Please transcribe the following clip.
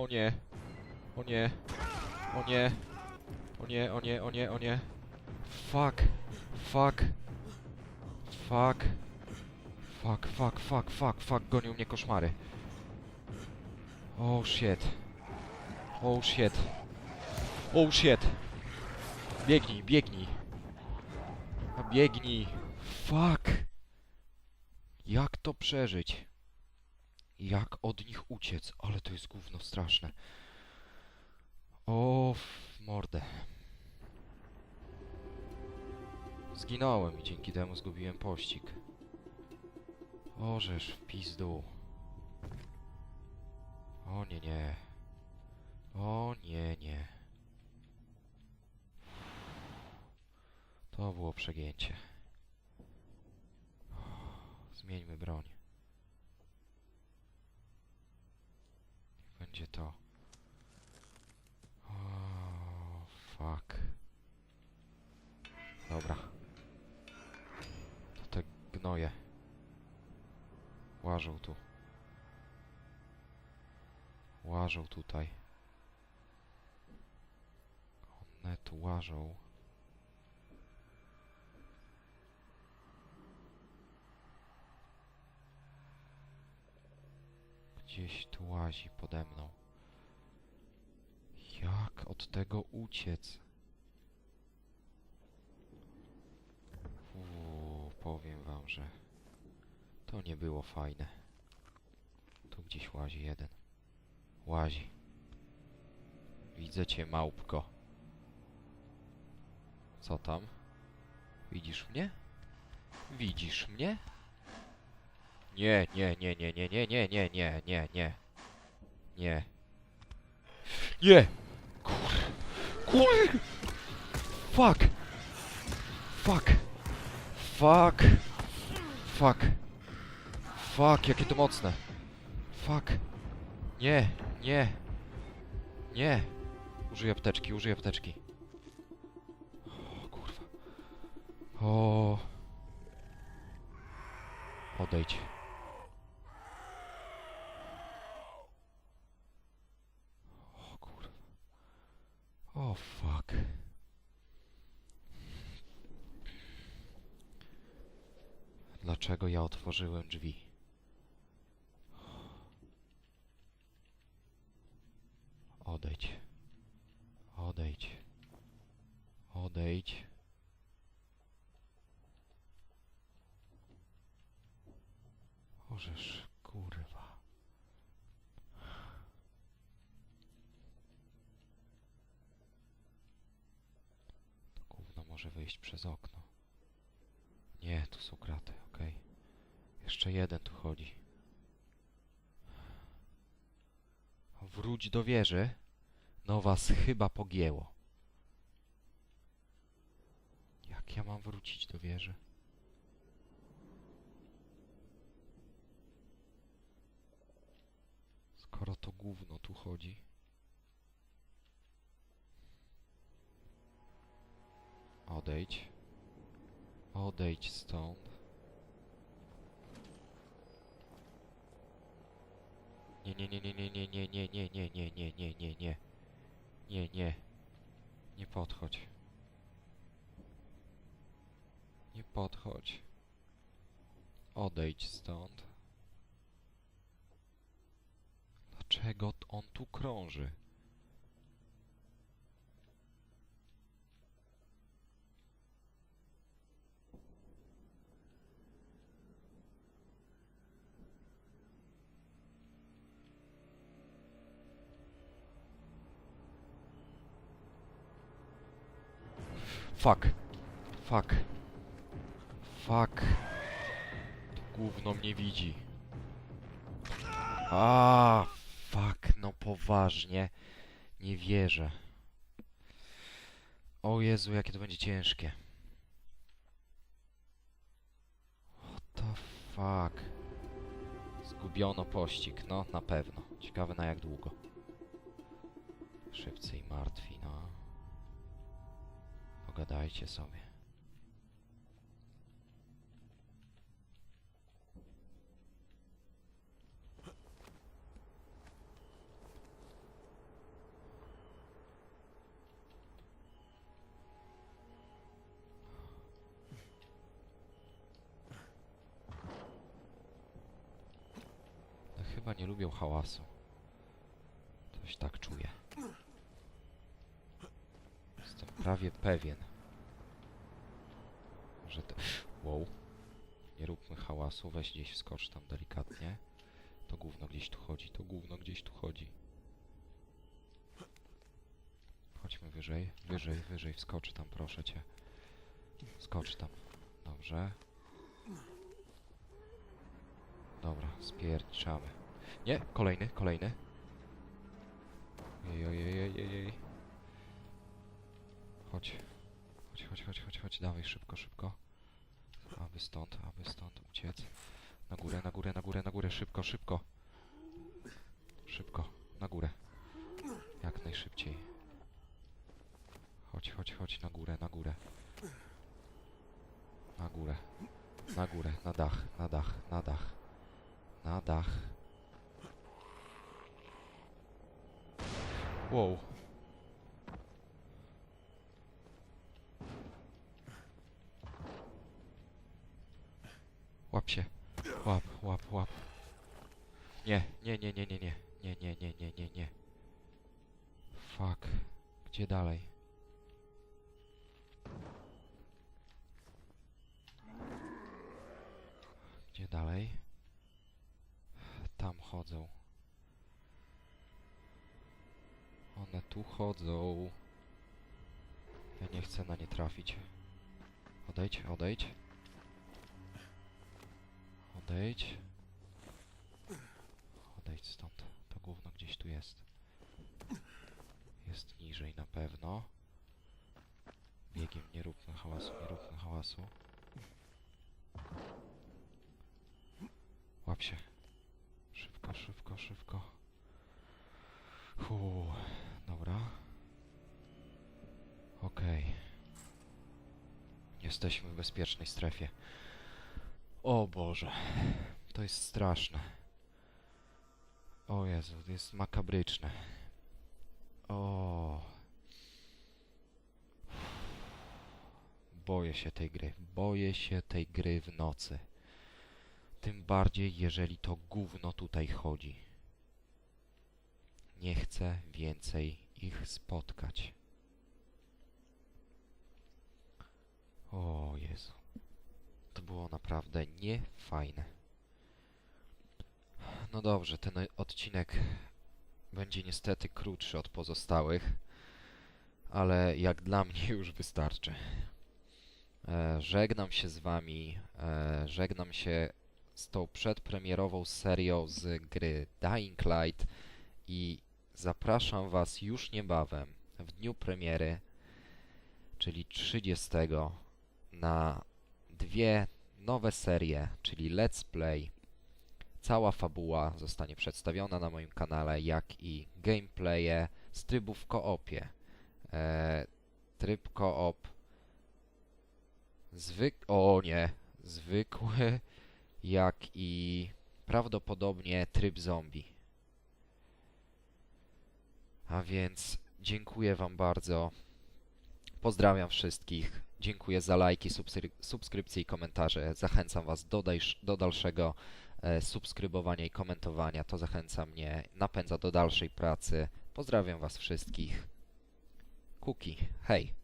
O nie. O nie. O nie. O nie, o nie, o nie, o nie. Fuck. Fuck. Fuck. Fuck, fuck, fuck, fuck, fuck. Gonią mnie koszmary. Oh shit. Oh shit. Oh shit. Biegnij, biegnij. Biegnij. Fuck. Jak to przeżyć? Jak od nich uciec? Ale to jest gówno straszne. O, mordę. Zginąłem i dzięki temu zgubiłem pościg. Ożeż w pizdu. O nie, nie. O nie, nie. To było przegięcie. Zmieńmy broń. Będzie to. O, fuck. Dobra. To te gnoje. Łażą tu. Łażą tutaj. One tu łażą. Gdzieś tu łazi pode mną. Jak od tego uciec? Uuu, powiem wam, że to nie było fajne. Tu gdzieś łazi jeden. Łazi. Widzę cię, małpko. Co tam? Widzisz mnie? Widzisz mnie? Nie, nie, nie, nie, nie, nie, nie, nie, nie, nie, nie. Nie. Nie! Kur... Kur... Fuck! Fuck! Fuck! Fuck! Fuck, jakie to mocne! Fuck! Nie, nie! Nie! Użyj apteczki, użyj apteczki. O kurwa. O. Odejdź. O kurwa. O fuck. Dlaczego ja otworzyłem drzwi? Odejdź. Odejdź. Odejdź. Ożeż, kurwa. To gówno może wyjść przez okno. Nie, tu są kraty, okej. Jeszcze jeden tu chodzi. Wróć do wieży. No was chyba pogięło. Jak ja mam wrócić do wieży? Skoro to gówno tu chodzi. Odejdź. Odejdź stąd. Nie, nie, nie, nie, nie, nie, nie, nie, nie, nie, nie, nie, nie, nie, nie. Nie, nie. Nie podchodź. Nie podchodź. Odejdź stąd. Dlaczego on tu krąży? Fuck. Fuck. Fuck. To gówno mnie widzi. A, fuck, no poważnie. Nie wierzę. O Jezu, jakie to będzie ciężkie. What the fuck. Zgubiono pościg, no na pewno. Ciekawe na jak długo. Szybcy i martwi, no pogadajcie sobie. No chyba nie lubią hałasu. Coś tak czuję. Jestem prawie pewien że to... Wow. Nie róbmy hałasu, weź gdzieś wskocz tam delikatnie. To gówno gdzieś tu chodzi, to gówno gdzieś tu chodzi. Chodźmy wyżej, wyżej, wyżej, wskocz tam, proszę cię. Skocz tam. Dobrze. Dobra, spierniczamy. Nie, kolejny, kolejny. Jej, jej, jej, jej, jej. Chodź. Chodź, chodź, chodź, chodź, dawaj, szybko, szybko. Aby stąd, aby stąd uciec. Na górę, na górę, na górę, na górę, szybko, szybko. Szybko, na górę. Jak najszybciej. Chodź, chodź, chodź, na górę, na górę. Na górę. Na górę, na dach, na dach, na dach. Na dach. Wow. Łap się. Łap, łap, łap. Nie, nie, nie, nie, nie, nie. Nie, nie, nie, nie, nie, nie. Fuck. Gdzie dalej? Gdzie dalej? Tam chodzą. One tu chodzą. Ja nie chcę na nie trafić. Odejdź, odejdź. Odejdź. Odejdź stąd. To gówno gdzieś tu jest. Jest niżej na pewno. Biegiem nie róbmy hałasu, nie róbmy hałasu. Łap się. Szybko, szybko, szybko. Hu, dobra. Okej. Jesteśmy w bezpiecznej strefie. O Boże. To jest straszne. O Jezu, to jest makabryczne. O. Boję się tej gry. Boję się tej gry w nocy. Tym bardziej, jeżeli to gówno tutaj chodzi. Nie chcę więcej ich spotkać. O Jezu. To było naprawdę niefajne. No dobrze, ten odcinek będzie niestety krótszy od pozostałych, ale jak dla mnie już wystarczy. E, żegnam się z wami, e, żegnam się z tą przedpremierową serią z gry Dying Light i zapraszam was już niebawem, w dniu premiery, czyli 30, na dwie nowe serie, czyli Let's Play. Cała fabuła zostanie przedstawiona na moim kanale, jak i gameplaye z trybu w koopie. E, tryb koop zwyk... O nie! Zwykły, jak i prawdopodobnie tryb zombie. A więc dziękuję wam bardzo. Pozdrawiam wszystkich. Dziękuję za lajki, subskry subskrypcje i komentarze. Zachęcam Was do, do dalszego e, subskrybowania i komentowania. To zachęca mnie, napędza do dalszej pracy. Pozdrawiam Was wszystkich. Kuki, hej!